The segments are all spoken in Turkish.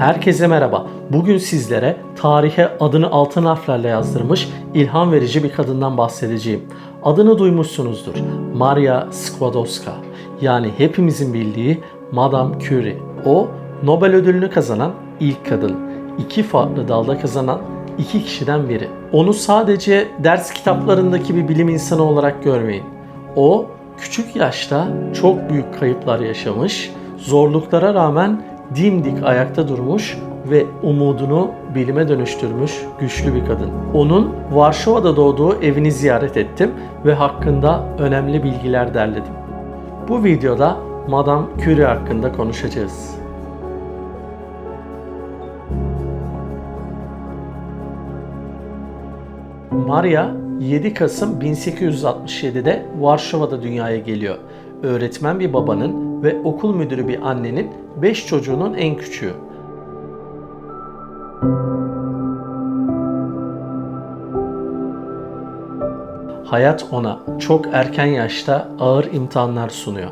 Herkese merhaba. Bugün sizlere tarihe adını altın harflerle yazdırmış ilham verici bir kadından bahsedeceğim. Adını duymuşsunuzdur. Maria Skłodowska. Yani hepimizin bildiği Madame Curie. O Nobel ödülünü kazanan ilk kadın. İki farklı dalda kazanan iki kişiden biri. Onu sadece ders kitaplarındaki bir bilim insanı olarak görmeyin. O küçük yaşta çok büyük kayıplar yaşamış, zorluklara rağmen dimdik ayakta durmuş ve umudunu bilime dönüştürmüş güçlü bir kadın. Onun Varşova'da doğduğu evini ziyaret ettim ve hakkında önemli bilgiler derledim. Bu videoda Madame Curie hakkında konuşacağız. Maria 7 Kasım 1867'de Varşova'da dünyaya geliyor. Öğretmen bir babanın ve okul müdürü bir annenin 5 çocuğunun en küçüğü. Hayat ona çok erken yaşta ağır imtihanlar sunuyor.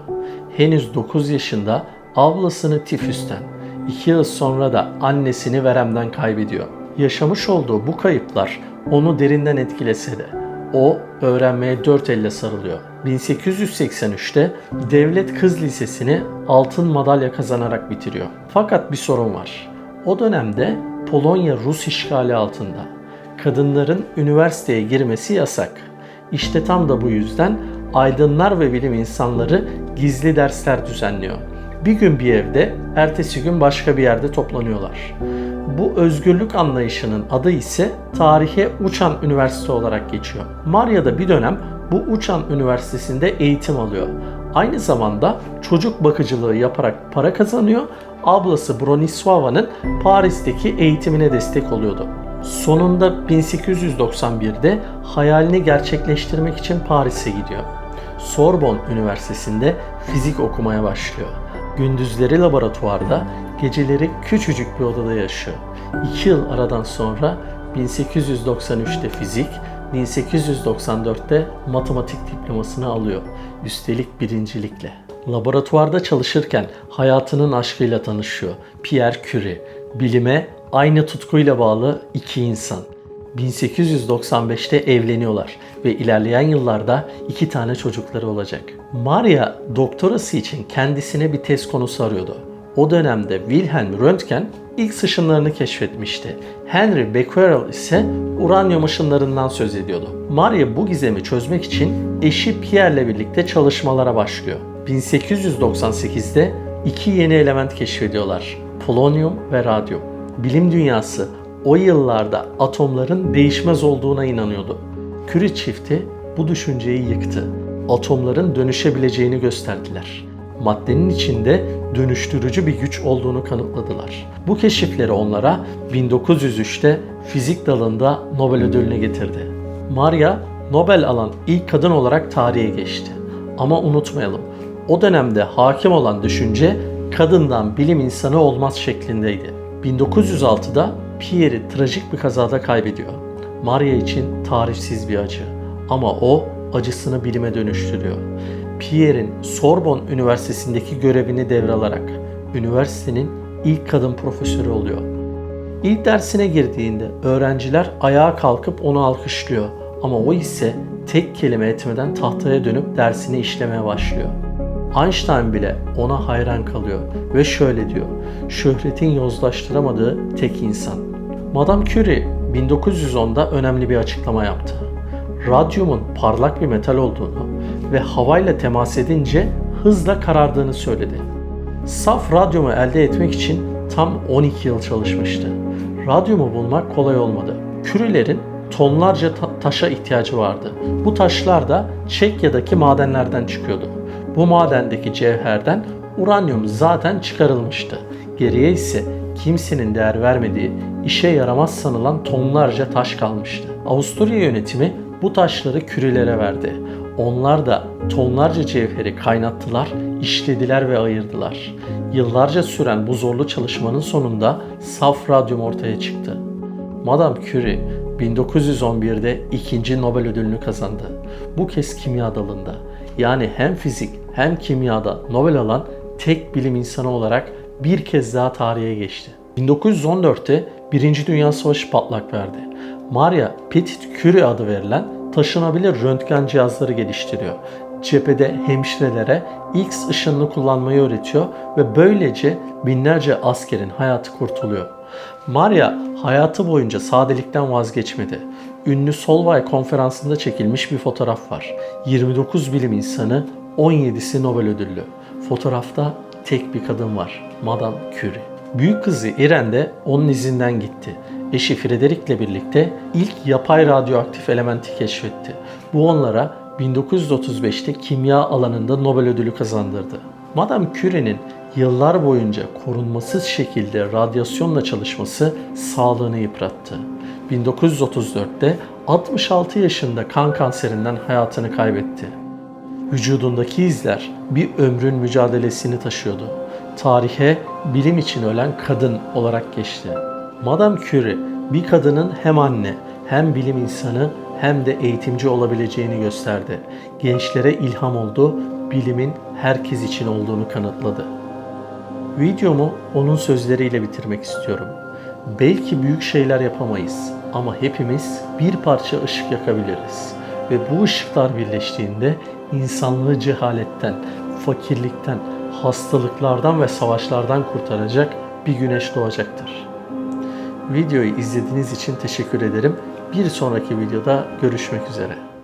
Henüz 9 yaşında ablasını tifüsten, 2 yıl sonra da annesini veremden kaybediyor. Yaşamış olduğu bu kayıplar onu derinden etkilese de o öğrenmeye dört elle sarılıyor. 1883'te Devlet Kız Lisesi'ni altın madalya kazanarak bitiriyor. Fakat bir sorun var. O dönemde Polonya Rus işgali altında. Kadınların üniversiteye girmesi yasak. İşte tam da bu yüzden aydınlar ve bilim insanları gizli dersler düzenliyor. Bir gün bir evde, ertesi gün başka bir yerde toplanıyorlar. Bu özgürlük anlayışının adı ise tarihe uçan üniversite olarak geçiyor. Maria da bir dönem bu uçan üniversitesinde eğitim alıyor. Aynı zamanda çocuk bakıcılığı yaparak para kazanıyor. Ablası Bronislava'nın Paris'teki eğitimine destek oluyordu. Sonunda 1891'de hayalini gerçekleştirmek için Paris'e gidiyor. Sorbonne Üniversitesi'nde fizik okumaya başlıyor. Gündüzleri laboratuvarda, geceleri küçücük bir odada yaşıyor. 2 yıl aradan sonra 1893'te fizik, 1894'te matematik diplomasını alıyor. Üstelik birincilikle. Laboratuvarda çalışırken hayatının aşkıyla tanışıyor. Pierre Curie. Bilime aynı tutkuyla bağlı iki insan. 1895'te evleniyorlar ve ilerleyen yıllarda iki tane çocukları olacak. Maria doktorası için kendisine bir test konusu arıyordu. O dönemde Wilhelm Röntgen ilk ışınlarını keşfetmişti. Henry Becquerel ise uranyum ışınlarından söz ediyordu. Maria bu gizemi çözmek için eşi Pierre'le birlikte çalışmalara başlıyor. 1898'de iki yeni element keşfediyorlar. Polonyum ve radyum. Bilim dünyası o yıllarda atomların değişmez olduğuna inanıyordu. Curie çifti bu düşünceyi yıktı. Atomların dönüşebileceğini gösterdiler. Maddenin içinde dönüştürücü bir güç olduğunu kanıtladılar. Bu keşifleri onlara 1903'te fizik dalında Nobel ödülünü getirdi. Maria Nobel alan ilk kadın olarak tarihe geçti. Ama unutmayalım, o dönemde hakim olan düşünce kadından bilim insanı olmaz şeklindeydi. 1906'da Pierre'i trajik bir kazada kaybediyor. Maria için tarihsiz bir acı. Ama o acısını bilime dönüştürüyor. Pierre'in Sorbonne Üniversitesi'ndeki görevini devralarak üniversitenin ilk kadın profesörü oluyor. İlk dersine girdiğinde öğrenciler ayağa kalkıp onu alkışlıyor ama o ise tek kelime etmeden tahtaya dönüp dersini işlemeye başlıyor. Einstein bile ona hayran kalıyor ve şöyle diyor. Şöhretin yozlaştıramadığı tek insan. Madame Curie 1910'da önemli bir açıklama yaptı. Radyumun parlak bir metal olduğunu ve havayla temas edince hızla karardığını söyledi. Saf radyumu elde etmek için tam 12 yıl çalışmıştı. Radyumu bulmak kolay olmadı. Kürelerin tonlarca ta- taşa ihtiyacı vardı. Bu taşlar da Çekya'daki madenlerden çıkıyordu. Bu madendeki cevherden uranyum zaten çıkarılmıştı. Geriye ise kimsenin değer vermediği, işe yaramaz sanılan tonlarca taş kalmıştı. Avusturya yönetimi bu taşları kürelere verdi. Onlar da tonlarca cevheri kaynattılar, işlediler ve ayırdılar. Yıllarca süren bu zorlu çalışmanın sonunda saf radyum ortaya çıktı. Madame Curie 1911'de ikinci Nobel ödülünü kazandı. Bu kez kimya dalında. Yani hem fizik hem kimyada Nobel alan tek bilim insanı olarak bir kez daha tarihe geçti. 1914'te Birinci Dünya Savaşı patlak verdi. Maria Petit Curie adı verilen taşınabilir röntgen cihazları geliştiriyor. Cephede hemşirelere X ışınını kullanmayı öğretiyor ve böylece binlerce askerin hayatı kurtuluyor. Maria hayatı boyunca sadelikten vazgeçmedi. Ünlü Solvay konferansında çekilmiş bir fotoğraf var. 29 bilim insanı, 17'si Nobel ödüllü. Fotoğrafta tek bir kadın var. Madame Curie. Büyük kızı Irene de onun izinden gitti. Eşi Frederick'le birlikte ilk yapay radyoaktif elementi keşfetti. Bu onlara 1935'te kimya alanında Nobel ödülü kazandırdı. Madame Curie'nin yıllar boyunca korunmasız şekilde radyasyonla çalışması sağlığını yıprattı. 1934'te 66 yaşında kan kanserinden hayatını kaybetti. Vücudundaki izler bir ömrün mücadelesini taşıyordu. Tarihe bilim için ölen kadın olarak geçti. Madame Curie bir kadının hem anne hem bilim insanı hem de eğitimci olabileceğini gösterdi. Gençlere ilham oldu, bilimin herkes için olduğunu kanıtladı. Videomu onun sözleriyle bitirmek istiyorum. Belki büyük şeyler yapamayız ama hepimiz bir parça ışık yakabiliriz. Ve bu ışıklar birleştiğinde insanlığı cehaletten, fakirlikten, hastalıklardan ve savaşlardan kurtaracak bir güneş doğacaktır. Videoyu izlediğiniz için teşekkür ederim. Bir sonraki videoda görüşmek üzere.